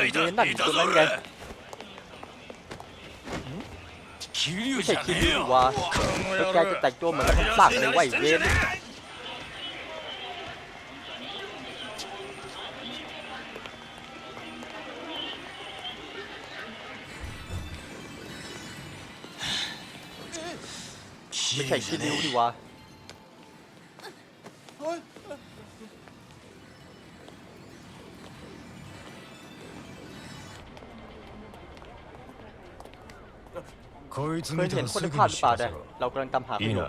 เวนนั่นตัวนั้นไงไม่ใช่คิริวะแล้แกจะแต่งตัวเหมือนนักสั่งไหวเวนไม่ใช่คิริวดีวะ เคยเห็นคนที่พลาดหรือเปล่าเนี่ยเรากำลังตามหาคุณอยู่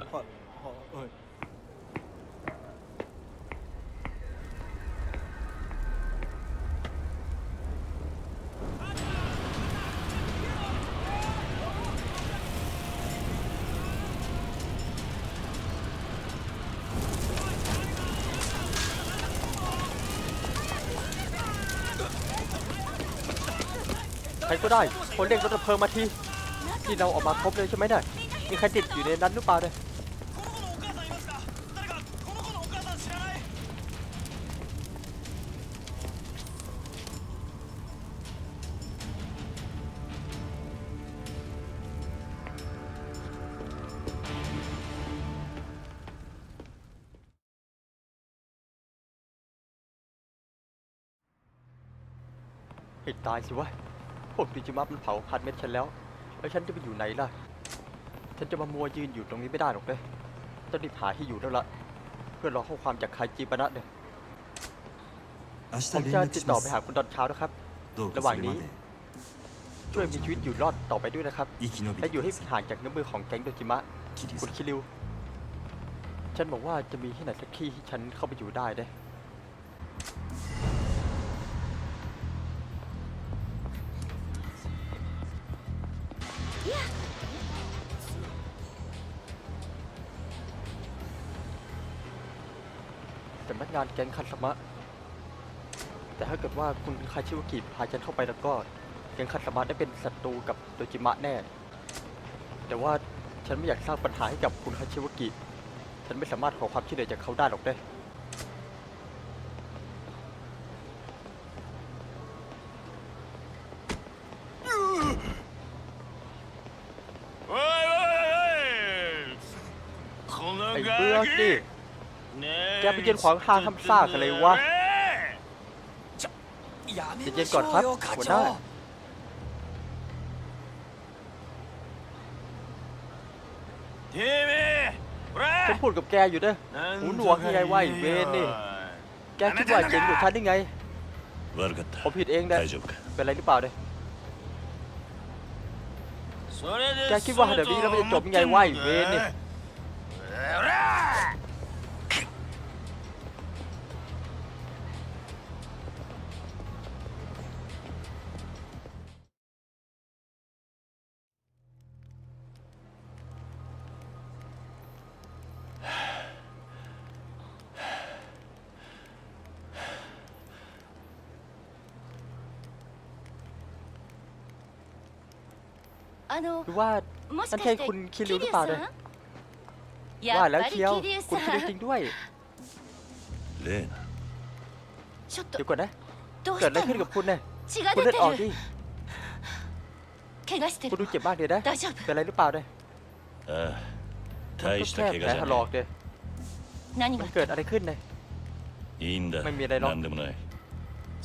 ใครก็ได้คนเรียกรถดับเพลิงมาที ที่เราออกมาครบเลยใช่ไหมเนี่ยมีใครติดอยู่ในนั้นหรือเปล่าเนี่ยให้ตายสิวะพวกดิจิมับมันเผาพันเม็ดฉันแล้ว แล้วฉันจะไปอยู่ไหนล่ะ ฉันจะมามัวยืนอยู่ตรงนี้ไม่ได้หรอกเลยต้องรีบหาที่อยู่แล้วล่ะ เพื่อรอข้อความจากใครจีปนะเนี่ย 明 ผม 日 จะ 連絡 ติด し ต่อ ま ไป す หาคุณตอนเช้านะครับ どうか ระหว่าง それ นี้ まで ช่วยมีชีวิตอยู่รอดต่อไปด้วยนะครับ 生き延び และ て อยู่ く ให้ ださい ห่างจากเงื้อมือของแก๊งโดจิมะ キリ คุณ さん คิริว ฉันบอกว่าจะมีที่ไหนสักที่ที่ฉันเข้าไปอยู่ได้เด้ สำนักงานแกนงคันสมะ แต่ถ้าเกิดว่าคุณคาชิวกิพาฉันเข้าไปแล้วก็แกนงคันสมะได้เป็นศัตรูกับโดจิมะแน่ แต่ว่าฉันไม่อยากสร้างปัญหาให้กับคุณคาชิวกิ ฉันไม่สามารถขอความช่วยเหลือจากเขาได้หรอกเด้อไอ้เบื้องดิ ไปยืนขวางทางคำซากอะไรวะจะเย็นก่อนครับหัวหน้าฉันพูดกับแกอยู่เด้อหูหนวกยังไงวเวนนี่ แกคิดว่าเจนงอยู่ฉันได้ไงผมผิดเองได้เป็นอะไรหรือเปล่าเด้แกคิดว่าเดี๋ยวนี้เราจะจบยังไงวเวนนี่ の หรือว่า もし นั่ か นใช่ して คุณคิริวห 桐 รือ 生 เปล่า さ เนี่ย んや ว่า っ แล้ว ぱり เชียว 桐生 คุณ さ คิริวน จริงด้วย 例のちょっと เดี๋ยวก่อนนะ どう เกิด し อะไร た ขึ้น の กับคุณเนี่ย 血が คุณ 出 เลือด て ออกดิ る怪我して คุณ る ดูเจ็บมากเลยนะ 大丈夫 เป็นอะไรหรือเปล่าเนี่ย ああ มัน 大 ก็ し แค่ た แผ 怪 ล 我じ ถ ゃ ลอก な เลย 何 มั が นเกิดอะไรขึ้นเนี่ย いいいんだไม่มีอะไรหรอก 何でもない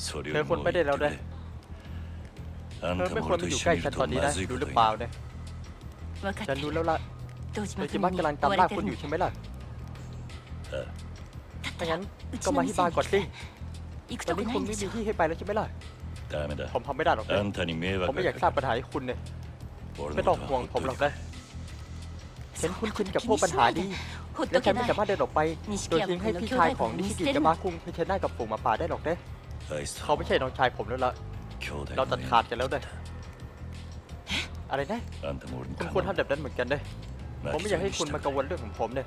それよ เธอ り ควร も ไม่ได้ 言 แล้ว ってく นะ れあん เธอไม่ควรมาอยู่ใกล้ฉันตอนนี้นะรู้หรือเปล่าเนี่ยฉันรู้แล้วล่ะโดจิมะกำลังตามล่าคุณอยู่ใช่ไหมล่ะถ้างั้นก็มาที่บ้านก่อนสิตอนนี้คุณไม่มีที่ให้ไปแล้วใช่ไหมล่ะผมทำไม่ได้หรอกนะผมไม่อยากทราบปัญหาให้คุณเนี่ยไม่ต้องห่วงผมหรอกนะฉันคุ้นชินกับพวกปัญหาดีและฉันไม่สามารถเดินออกไปโดยทิ้งให้พี่ชายของนิชิกิจะมาคุงเผชิญหน้ากับฝูงหมาป่าได้หรอกเนะเขาไม่ใช่น้องชายผมแล้วล่ะ เราตัดขาดกันแล้วด้วยอะไรนะคุณควรทำแบบนั้นเหมือนกันด้วยผมไม่อยากให้คุณมากังวลเรื่องของผมเลย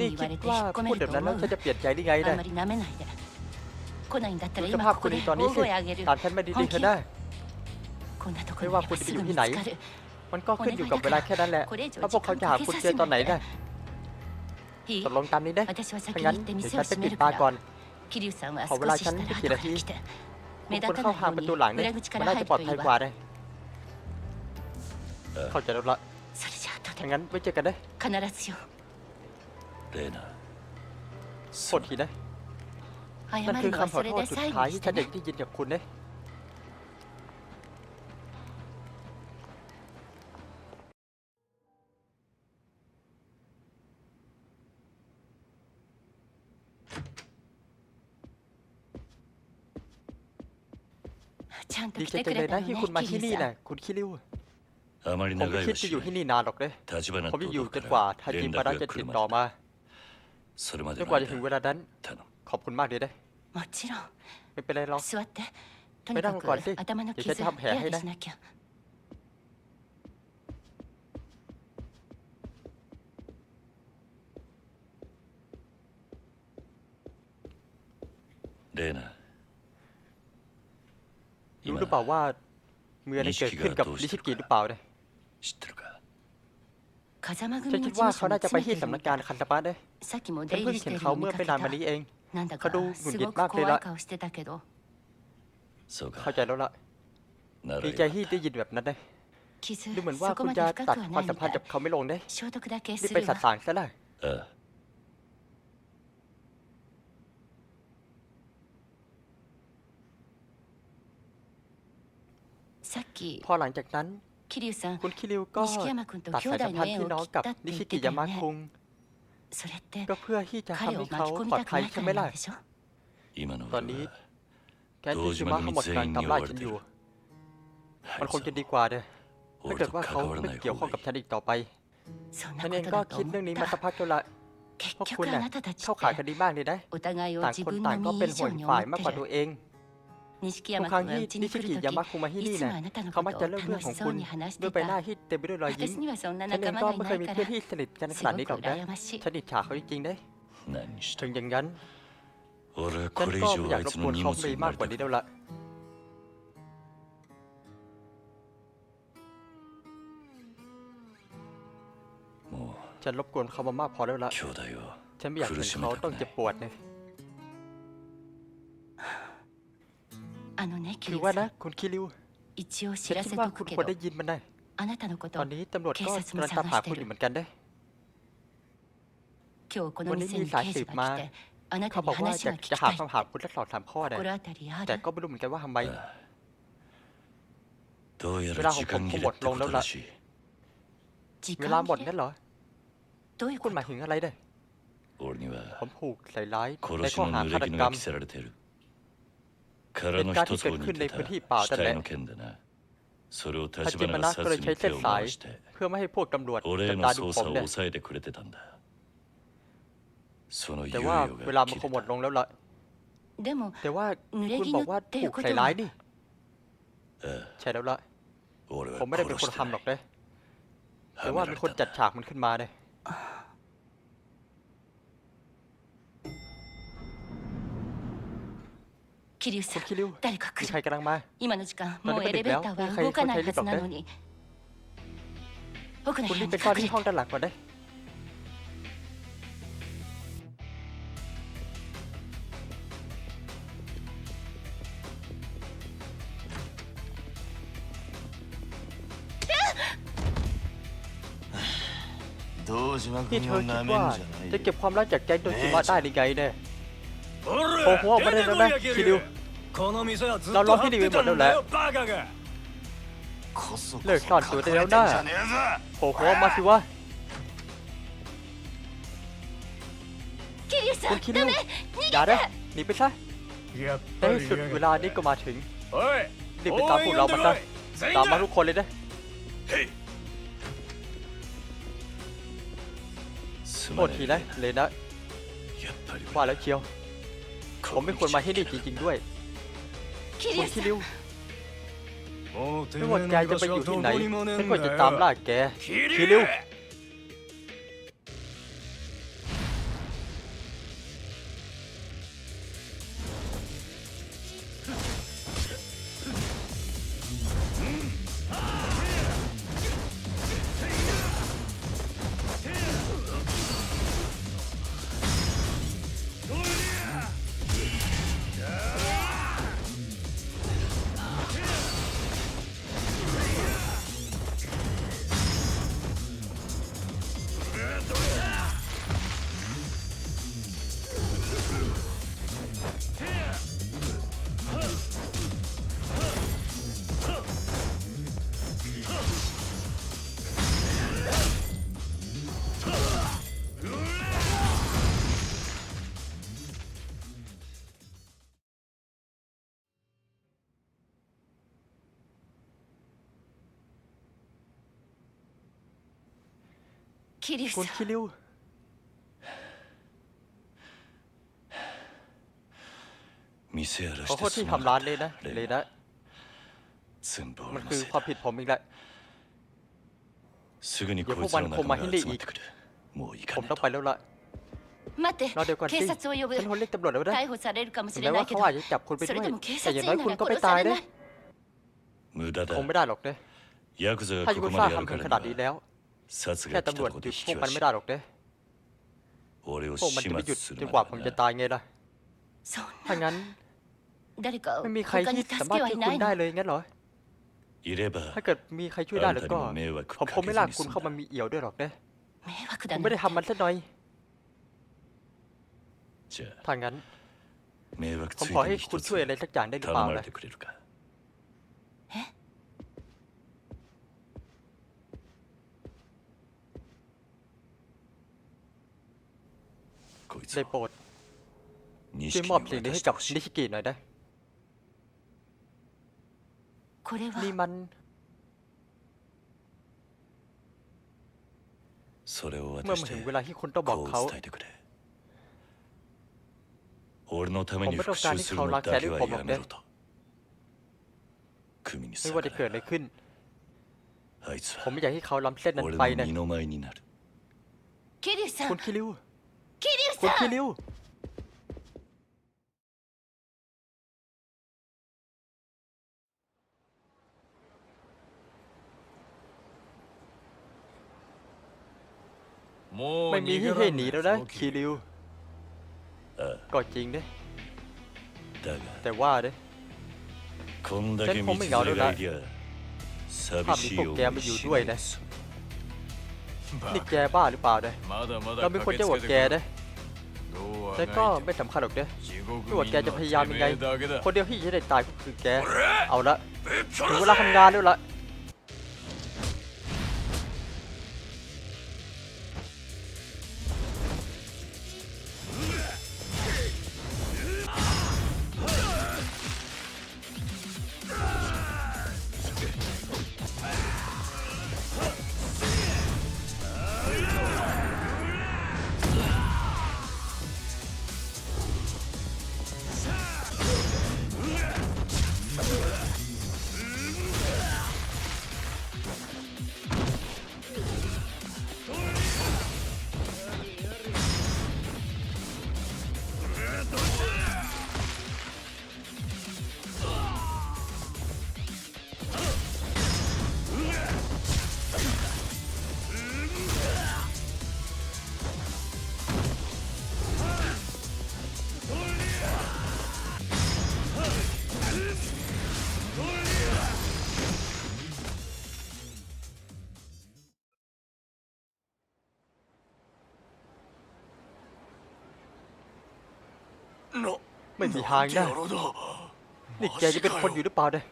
นี่คิดว่าพูดแบบนั้นแล้วฉันจะเปลี่ยนใจได้ไงได้สภาพคุณตอนนี้สิตาฉันไม่ดีดีเธอได้ไม่ว่าคุณจะอยู่ที่ไหน มันก็ขึ้นอยู่กับเวลาแค่นั้นแหละถ้าพวกเขาจะหาคุณเจอตอนไหนได้ตกลงตามนี้ได้ถ้างั้นเดี๋ยวฉันไปปิดตาก่อนขอเวลาฉันไปกี่นาที คุณเข้าทางประตูหลังนี่มันน่าจะปลอดภัยกว่าได้เข้าใจแล้วละถ้างั้นไว้เจอกันได้เลนะโทษทีนะนั่นคือคำขอโทษสุดท้ายที่ฉันเด็กที่ยินจากคุณเนี่ย ちゃんと ดี 来 ใจ て จั く งเล れ ย た นะ の ที่ ね คุณมา 桐 ที่ 生 นี่ さ นะ ん คุณคิริว あまり ผม 長 ไม่ い คิด は จะ し อยู่ ない ที่นี่นานหรอกเลย 立花 ผมจะอยู่ と จ 道 น か กว่า ら ทาจิ 連 มาระ 絡 จะ が来 ติ る ด ま ต่อ で มา それま จ で น の กว่าจะถึง 間 เวลานั้น 頼む ขอบคุณมากเลยนะ もちろん ไม่เป็นไรหรอก 座ってとめにかくだんこはし頭のเดี๋ยว 傷 ฉันจะทำแผล 手 ให้ 当て นะ しなきゃレーナ รู้หรือเปล่าว่าเมื่ออะเกิดขึ้นกับนิชิกิหรือเปล่าเนี่ยฉันคิดว่าเขาน่าจะไปที่สำนักงานคันตะปะด้วยฉันเพิ่งเห็นเขาเมื่อไม่นานมานี้เองเขาดูหงุดหงิดมากเลยละเข้าใจแล้วล่ะดีใจที่ได้ยินแบบนั้นได้ดูเหมือนว่าคุณจะตัดความสัมพันธ์กับเขาไม่ลงได้นี่ไปสัตสางซะเลยิพอหลังจากนั้น คุณคิริวก็ตัดสายสัมพันธ์พี่น้องกับนิชิกิยามะคุงก็เพื่อที่จะทำให้เขาปลอดภัยใช่ไหมล่ะตอนนี้แกนที่ชิมะเขาหมดการทำลายฉันอยู่ มันคงจะดีกว่าเด้ถ้าเกิดว่าเขาไม่เกี่ยวข้องกับฉันอีกต่อไปฉันเองก็คิดเรื่องนี้มาสักพักแล้วละเพราะคุณเนี่ยเข้าขายกันดีมากเลยนะต่างคนต่างก็เป็นห่วงฝ่ายมากกว่าตัวเอง ทุกครั้งที่นิชิกิยามะคุมาที่นี่นะเขามักจะเล่าเรื่องของคุณด้วยใบหน้าที่เต็มไปด้วยรอยยิ้มฉันเองก็ไม่เคยมีเพื่อนที่สนิทกันขนาดนี้หรอกนะฉันอิจฉาเขาจริงๆได้ถึงอย่างนั้นฉันก็อยากรบกวนเขาไปมากกว่านี้แล้วล่ะฉันรบกวนเขามามากพอแล้วล่ะฉันไม่อยากเห็นเขาต้องเจ็บปวดเลย あのね คือ 桐 ว่า 生さ นะ ん คุณคิริว 一応知 ฉัน ら คิ せ ด と ว่า く คุณ け ควร ど ได้ยินมันนะ あなたのこ ต と อนนี้ตำรวจก็ 警察 กำ も ลังตามหา 探し คุณ て อยู่ る เหมือนกันเด้ 今日このวันนี้ 店 มี に สาย 刑 สื 事 บ が มา 来てあなた เขา に บอกว่า 話 จะ が聞き จะหา たい คำถามคุณสักสองสามข้อเนี่ย 心当たりあ แต่ る ก็ไม่รู้เหมือนกันว่าทำไม ああどうやเว ら ลาของ 時 ผม 間 ค 切 ง れ หมด って ล こ งแล้ว と ล่ะ らしい 時 เวลา 間 หมด 切 งั้ れ นเหรอ どういう คุ こ ณ と หมายถึงอะไรเด้ 俺には ผมถูกใส่ร้ายใน 殺し ข้อ の หา 濡 ฆา れ ต 衣 กรร が ม 着せられてる殻の เป็นการที่เกิดขึ้นในพื้นที่ป่านั่นแหละฮาจิมานะก็เลยใช้เส้นสาย เพื่อไม่ให้พวกตำรวจจับตาดูผมเนี่ยแต่ว่าเวลามันคงหมดลงแล้วล่ะแต่ว่าคุณบอกว่าถูกใครร้ายนี่ใช่แล้วล่ะผมไม่ได้เป็นคนทำหรอกเลยแต่ว่าเป็นคนจัดฉากมันขึ้นมาเลย 桐生 คุ さ ณ ん คิริว 誰か มี 来 ใคร る กำลังมา 今の時間なんでもうエレベーターは動かないはずなのに奥の คุ 部 ณ 屋 รีบ に ไปซ่อน 隠れ ที่ て ห้องด้านหลังก่อนได้ 堂島 นี่ 君 เธ を อ な คิด め ว่า んじゃない จะ よ เก็บความลับจากแก๊งโดจิมะได้หรือไงเนี่ย โอ้โหไม่ได้แล้วนะคิริวเราล็อกที่ดีไปหมดแล้วแหละเลิกสอนตัวได้แล้วนะโอ้โหมาสิวะคุณคิริวอย่าเด้อหนีไปซะในที่สุดเวลานี้ก็มาถึงรีบไปตามพวกเรามันซะตามมาทุกคนเลยนะโทษทีนะเลยนะว่าแล้วเคียว ผมไม่ควรมาที่นี่จริงๆด้วยคุณคิริวไม่ว่าแกจะไปอยู่ที่ไหนฉันก็จะตามล่าแกคิริว 桐生 คุณ さん คิริว 店やら ขอ し โทษ て ที่ す ทำ ま ร้าน な เลยนะเลยนะ 全部 มัน 俺の คือ せい ความ だ ผิดผมอีกแหละ すぐにいやこいつらの仲間がもうワンコマヒレ集まってくるもう行 ผ か ม ねえ ต้องไป と แล้วล่ะ 待って รอเดี๋ยวก่อนสิ 警察を呼ぶ ฉันโทรเรียกตำรวจแล้วนะ 逮捕されるかもし ถึง れ แม้ な ว่าย け เขา ど อาจจะจับคุณไป そ ด้ れ วย でも警 แต่ 察 อย่าง 員 น้อย な คุณ ら ก็ไม่ 殺さ ตาย れ นะ ない 無駄だ คงไม่ได้หรอกนะ ヤクザが ถ้า こ ยู こ กุซ่า までやる ทำ か ถึง ら ข に นาดนี้ は แล้ว 殺 แค่ตำรวจหยุดพวกมันไม่ได้หรอกเด้พวกมันจะไม่หยุดจนกว่าผมจะตายไงล่ะถ้างั้นไม่มีใครที่สามารถช่วยคุณได้เลยงั้นหรอ ถ้าเกิดมีใครช่วยได้แล้วก็ผมคงไม่ลากคุณเข้ามามีเอี่ยวด้วยหรอกเด้ผมไม่ได้ทำมันสักหน่อยถ้างั้นผมขอให้คุณช่วยอะไรสักอย่างได้หรือเปล่านะ ได้โปรดช่วยมอบสิ่งนี้ให้กับนิชิกิหน่อยได้นี่มันเมื่อมาถึงเวลาที่คุณต้องบอกเขาผมไม่ต้องการที่เขารักแค่ด้วยผมหรอกเด้ไม่ว่าจะเกิดอะไรขึ้น ผมไม่อยากให้เขาล้ำเส้นนั้นไปนะคุณคิริว คนณคิริวไม่มีที่ให้หนีแล้วนะคีริวก็จริงเด้แต่ว่าเด้ฉันคงไม่เหงาแล้วนะภาพนี้พวกแกมาอยู่ด้วยนะนี่แกบ้าหรือเปล่าเด้เราเป็นคนเจ้าหัวแกเด้ แต่ก็ไม่สำคัญหรอกเด้อไม่ว่าแกจะพยายามยังไง คนเดียวที่จะได้ตายก็คือแก เอาละถึงเวลาทำงานแล้วละ ไม่มีทางได้ นี่แกจะเป็นคนอยู่หรือเปล่าเนี่ย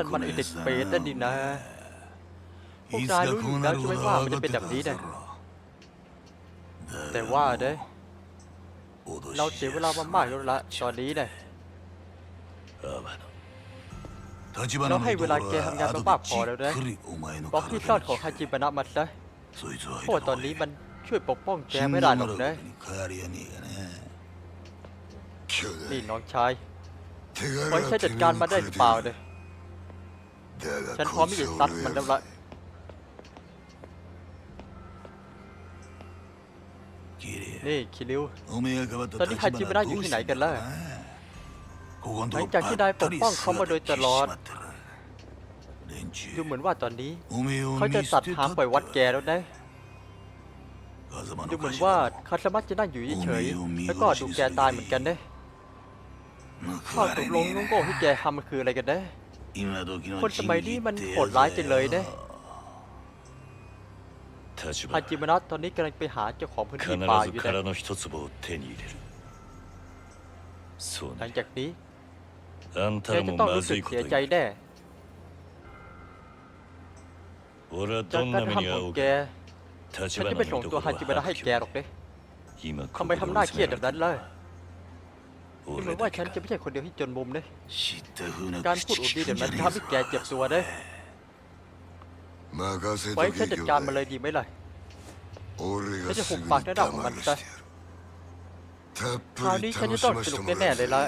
นั่นมันไอเด็กเปรตนั่นดินะพวกนายรู้อยู่แล้วใช่ไหมว่ามันจะเป็นแบบนี้เนี่ยแต่ว่าเด้เราเสียเวลามามากแล้วละตอนนี้เนี่ย阿花เราให้เวลาแกทำงานมามากพอแล้วนะบอกที่ซ่อนของฮาจิบะนะมันซะเพราะว่าตอนนี้มันช่วยปกป้องแกไม่ได้หรอกนะนี่น้องชายไว้ใช้จัดการมาได้หรือเปล่าเนี่ย ฉันพร้อมที่จะซัดมันแล้วละนี่คิริวตอนนี้ฮาจิมะอยู่ที่ไหนกันล่ะหลังจากที่ได้ปกป้องเขามาโดยตลอด ดูเหมือนว่าตอนนี้ เขาจะตัดทางไปวัดแกแล้วนะดูเหมือนว่าคาสมัตจะนั่งอยู่เฉยๆแล้วก็ดูแกตายเหมือนกันเด้ข้าตกลงงงโง่ที่แกทำมันคืออะไรกันเด้ คนสมัยนี้มันโหดร้ายจังเลยนะฮาจิมะนะตอนนี้กำลังไปหาเจ้าของพื้นที่ป่าอยู่นะหลังจากนี้เธอจะต้องรู้สึกเสียใจแน่จากการทำของแกฉันจะไม่ส่งตัวฮาจิมะนะให้แกหรอกเด้ทำไมทำหน้าเครียดแบบนั้นเลย ที่เหมือนว่าฉันจะไม่ใช่คนเดียวที่จนมุมเด้การพูดอุบดีเดี๋ยวมันทำให้แกเจ็บตัวเด้ไว้ฉันจัดการมันเลยดีไหมล่ะฉันจะหุบปากหน้าด่าองมันซะคราวนี้ฉันจะต้องสนุกแน่ๆเลยละ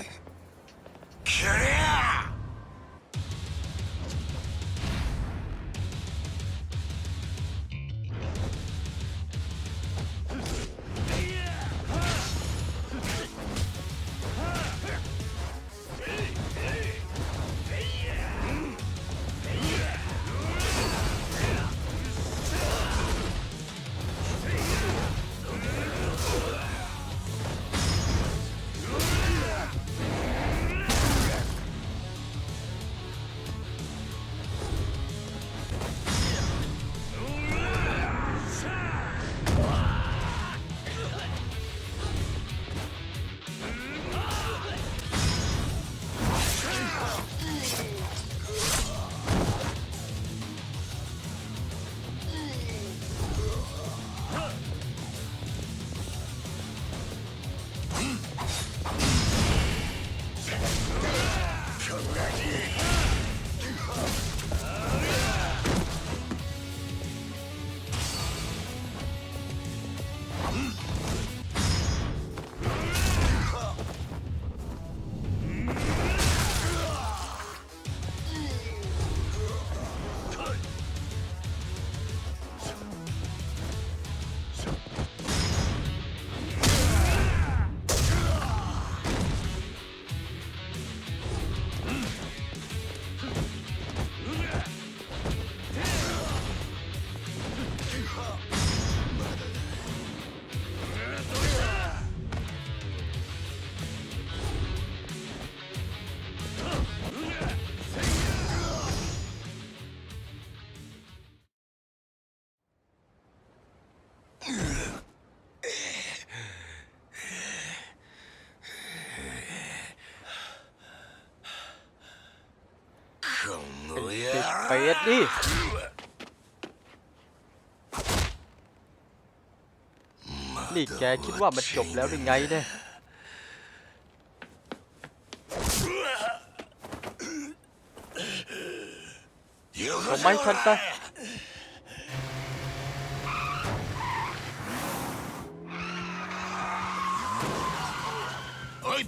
ไปเอ็ดดินี่แกคิดว่ามันจบแล้วหรือไงเนี่ยผมไม่ทันตะ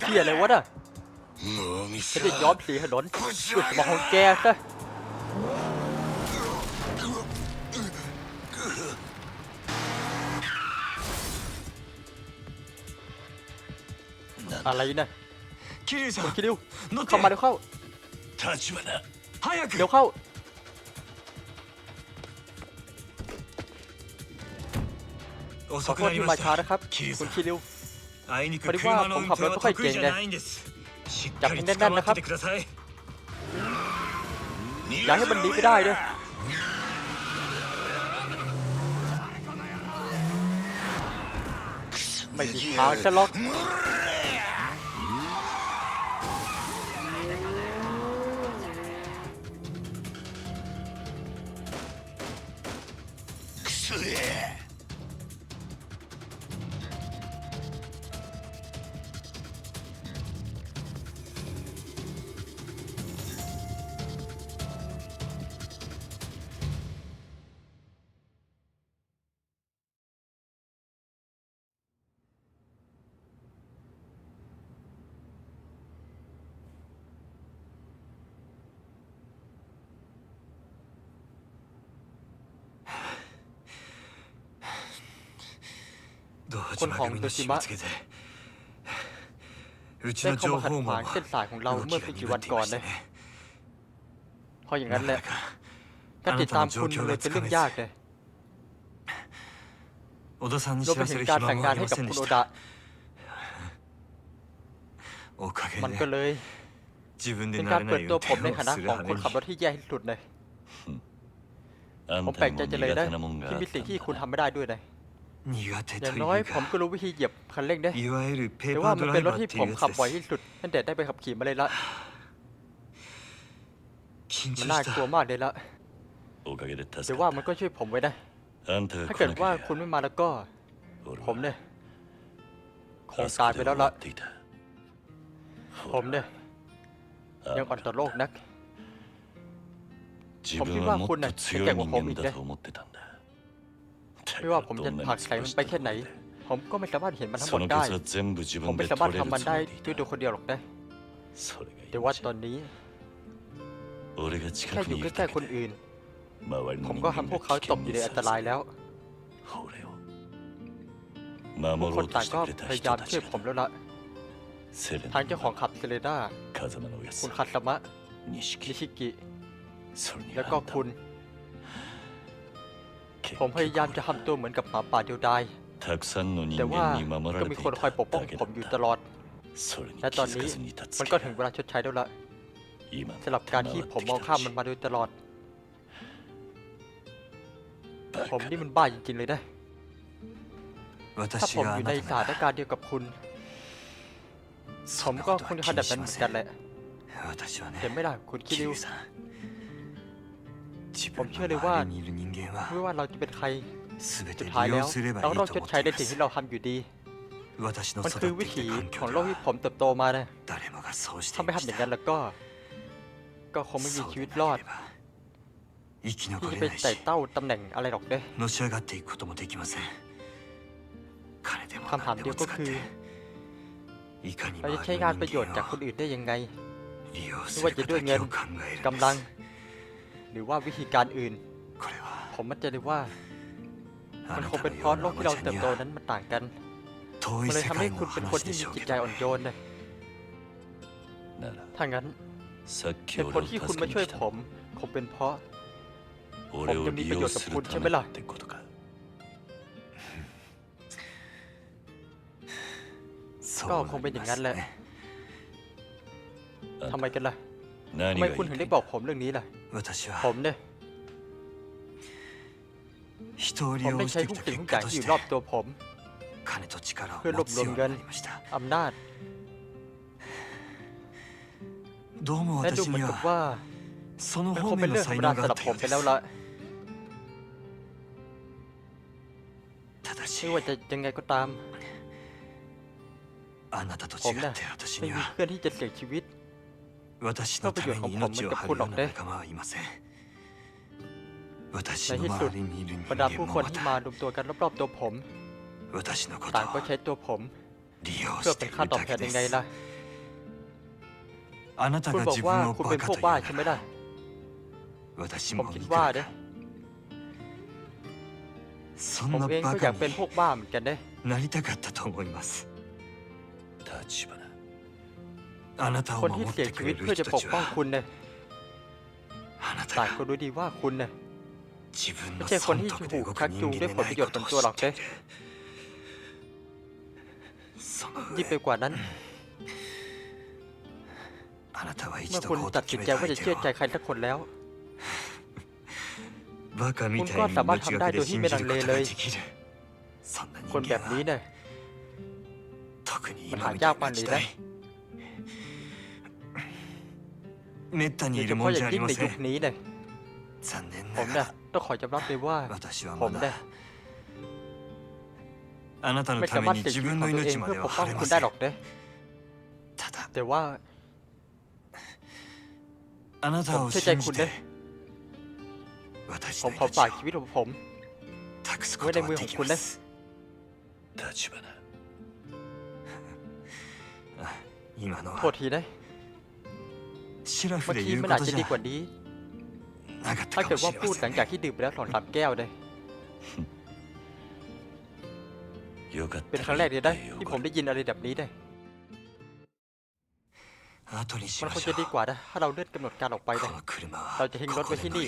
เที่ยอะไรวะเนี่ยฉันจะย้อมสีถนนจุดมองแกซะ อะไรนี่ยคิริคิริวเข้ามาเดี๋ยวเข้าเดี๋ยวเข้าขอโทษที่มาช้านะครับคุณคิริวพอดีว่าผมขับรถไม่ค่อยเก่งเลยจับให้แน่นๆนะครับอย่าให้มันหนีไปได้ด้วยไม่ดีทางจะล็อก คนของโตชิมะได้เข้ามาขัดขวางเส้นสายของเราเมื่อไม่กี่วันก่อนเลยพออย่างนั้นแหละการติดตามคุณเลยเป็นเรื่องยากเลยเราเป็นเหตุการ์แต่งงานให้กับคุณโอดะมันก็เลยเป็นการเปิดตัวผมในฐานะของคนขับรถที่แย่ที่สุดเลยผมแปลกใจจะเลยนะที่มีสิ่งที่คุณทำไม่ได้ด้วยเลย อย่างน้อยผมก็รู้วิธีเหยียบคันเร่งได้แต่ว่ามันเป็นรถที่ผมขับบ่อยที่สุดตั้งแต่ได้ไปขับขี่มาเลยละมันน่ากลัวมากเลยละแต่ว่ามันก็ช่วยผมไว้ได้ ถ้าเกิดว่าคุณไม่มาแล้วก็ ผมเนี่ยคงตายไปแล้วละผมเนี่ยยังอ่อนต่อโลกนักผมคิดว่าคุณน่ะแก่กว่าผมอีกนะ ไม่ว่าผมจะผลักใส่มันไปแค่ไหน ผมก็ไม่สามารถเห็นมันทั้งหมดได้ ผมไม่สามารถทำมันได้ด้วยตัวคนเดียวหรอกนะแต่ว่าตอนนี้แค่อยู่ใกล้ๆคนอื่น ผมก็ทำพวกเขาตกอยู่ในอันตรายแล้วทุกคนต่างก็พยายามช่วยผมแล้วล่ะทางเจ้าของขับเซเลนาคุณคาสมะนิชิกิ แล้วก็คุณ ผมพยายามจะทำตัวเหมือนกับหมาป่าเดียวดาย แต่ว่าก็มีคนคอยปกป้องผมอยู่ตลอด และตอนนี้มันก็ถึงเวลาชดใช้แล้วละสำหรับการที่ผมมองข้ามมันมาโดยตลอด ผมนี่มันบ้าจริงๆเลยนะ ถ้าผมอยู่ในสถานการณ์เดียวกับคุณ ผมก็คงจะทำแบบนั้นเหมือนกันแหละเห็นไม่ได้คุณคิริว ผมเชื่อเลยว่าไม่ว่าเราจะเป็นใครสุดท้ายแล้วเราต้องชดใช้ในสิ่งที่เราทำอยู่ดีมันคือวิถีของโลกที่ผมเติบโตมานะถ้าไม่ทำอย่างนั้นแล้วก็ ก็คงไม่มีชีวิตรอดที่จะเป็นไต่เต้าตำแหน่งอะไรหรอกเด้คำถามเดียวก็คือเราจะใช้งานประโยชน์จากคนอื่นได้ยังไงไม่ว่าจะด้วยเงินกำลัง หรือว่าวิธีการอื่น ผมมั่นใจเลยว่า มันคงเป็นเพราะโลกที่เราเติบโตนั้นมันต่างกันมันเลยทำให้คุณเป็นคนที่มีจิตใจอ่อนโยนเลยถ้างั้นเหตุผลที่คุณมาช่วยผมคงเป็นเพราะผมจะมีประโยชน์กับคุณใช่ไหมล่ะก็คงเป็นอย่างนั้นแหละทำไมกันล่ะ ทำไมคุณถึงได้บอกผมเรื่องนี้ล่ะ ผมเนี่ยผมได้ใช้ทุกสิ่งทุกอย่างที่อยู่รอบตัวผม เพื่อรวบรวมเงินอำนาจและดูเหมือนกับว่ามันคงเป็นเรื่องธรรมดาสำหรับผมไปแล้วละไม่ว่าจะยังไงก็ตามผมนะไม่มีเพื่อนที่จะเสี่ยชีวิต 私のために命を張るような仲間はอกせด้ในที่สุดบรรดาผู้คนที่มาたรวมตัวกันรอบๆตัวผมต่างก็ใช้ตัวผมเพื่อเป็นいค่าตอบแทนยังไงล่ะคุณบอกว่าคุณเป็นพวกบ้าใช่ไหมらล่ะผมคิดว่าเด้そんผมเองก็อยากเป็นพวกบ้าเหมือนกันเด้なりたかったと思います立花 คนที่เสียชีวิตเพื่อจะปกป้องคุณนะต่างก็รู้ดีว่าคุณนะไม่ใช่คนที่ถูกคักจูงด้วยผลประโยชน์ส่วนตัวหรอกเจ้ยิ่งไปกว่านั้นเมื่อคุณตัดสินใจว่าจะเชื่อใจใครสักคนแล้วคุณก็สามารถทำได้โดยที่ไม่ดังเลเลย คนแบบนี้เนี่ยมันหายากปานนี้นะ めったにいるもんじゃありません残念ながらต้องขอยอมรับเลยว่าผมได้あなたのために自分の命までは張れませんただแต่ว่าあなたを信じて私の命を託すことができます立花今のは เมื่อทีมันอาจจะดีกว่านี้ ถ้าเกิดว่าพูดหลังจากที่ดื่มไปแล้วสองสามแก้วได้เป็นครั้งแรกเลยได้ที่ผมได้ยินอะไรแบบนี้ได้มันคงจะดีกว่านะถ้าเราเลื่อนกำหนดการออกไปเลยเราจะทิ้งรถไว้ที่นี่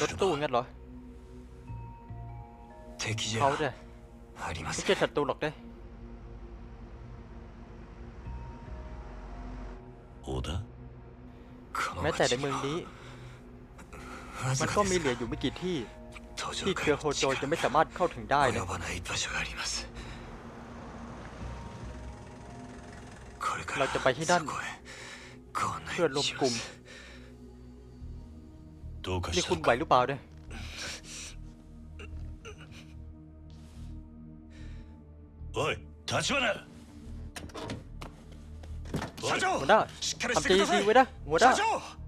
รถตู้เงี้นเหรอเขาเนี่ยไม่ใช่ศัตรูหรอกเด้แม้แต่ในเมืองนี้ มันก็มีเหลืออยู่ไม่กี่ที่ ที่เครือโฮโจจะไม่สามารถเข้าถึงได้เลยเราจะไปที่ด้านเพื่อรวมกลุ่ม どうか นี่ した คุณ の ไหว か หรือเปล่าเนี่ย おい立花おい社長 หัวหน้า しっかりし ทำ て ใจ くださ ดี い ๆไว้นะหัวหน้า 社長